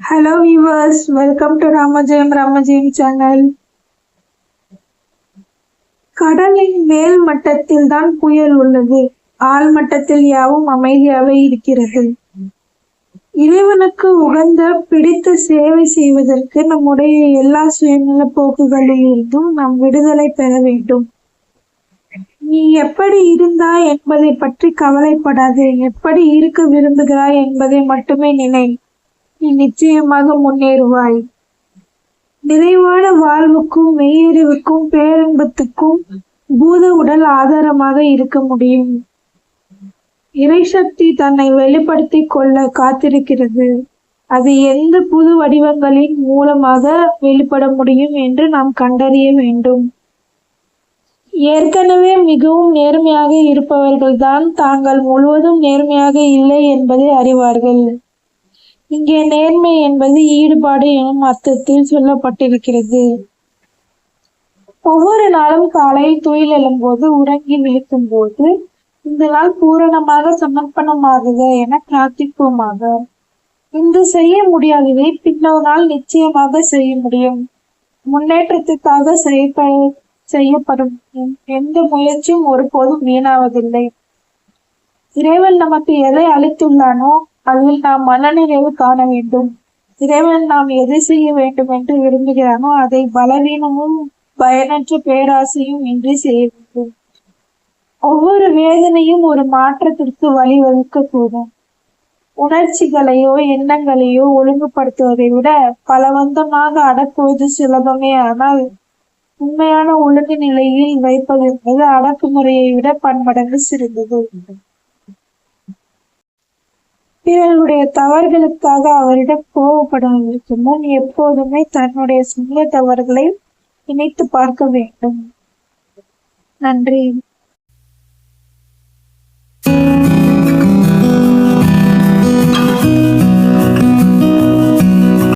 Hello viewers welcome to Ramajeyam Ramajeyam channel கடலின் மேல் மட்டத்தில் தான் புயல் உள்ளது. ஆழ் மட்டத்தில் யாவும் அமைதியாகவே இருக்கிறது. இறைவனுக்கு உகந்த பிடித்த சேவை செய்வதற்கு நம்முடைய எல்லா சுயநல போக்குகளிலிருந்தும் நாம் விடுதலை பெற வேண்டும். நீ எப்படி இருந்தாய் என்பதை பற்றி கவலைப்படாதே. எப்படி இருக்க விரும்புகிறாய் என்பதை மட்டுமே நினை. நீ நிச்சயமாக முன்னேறுவாய். நிறைவான வாழ்வுக்கும் மெய்யறிவுக்கும் பேரன்பத்துக்கும் பூத உடல் ஆதாரமாக இருக்க முடியும். இறைசக்தி தன்னை வெளிப்படுத்தி கொள்ள காத்திருக்கிறது. அது எந்த புது வடிவங்களின் மூலமாக வெளிப்பட முடியும் என்று நாம் கண்டறிய வேண்டும். ஏற்கனவே மிகவும் நேர்மையாக இருப்பவர்கள்தான் தாங்கள் முழுவதும் நேர்மையாக இல்லை என்பதை அறிவார்கள். இங்கே நேர்மை என்பது ஈடுபாடு எனும் அர்த்தத்தில் சொல்லப்பட்டிருக்கிறது. ஒவ்வொரு நாளும் காலையில் துயில் எழும்போது உறங்கி விழிக்கும் போது இந்த நாள் பூரணமாக சமர்ப்பணமாகுக என பிரார்த்திப்போமாக. இன்று செய்ய முடியாததை பின்னொரு நாள் நிச்சயமாக செய்ய முடியும். முன்னேற்றத்துக்காக செயற்ப செய்யப்படும். எந்த முயற்சியும் ஒருபோதும் வீணாவதில்லை. இறைவன் நமக்கு எதை அளித்துள்ளானோ அதில் நாம் மனநிறைவு காண வேண்டும். இறைவன் நாம் எதை செய்ய வேண்டும் என்று விரும்புகிறானோ அதை பலவீனமும் பயனற்ற பேராசையும் இன்றி செய்ய வேண்டும். ஒவ்வொரு வேதனையும் ஒரு மாற்றத்திற்கு வழிவகுக்க கூடும் உணர்ச்சிகளையோ எண்ணங்களையோ ஒழுங்குபடுத்துவதை விட பலவந்தமாக அடக்குவது சுலபமே. ஆனால் உண்மையான ஒழுங்கு நிலையில் வைப்பது என்பது அடக்குமுறையை விட பன்மடங்கு சிறந்தது. பிறருடைய தவறுகளுக்காக அவரிடம் கோவப்படுவதற்கு முன் எப்போதுமே தன்னுடைய சொந்த தவறுகளை இணைத்து பார்க்க வேண்டும். நன்றி.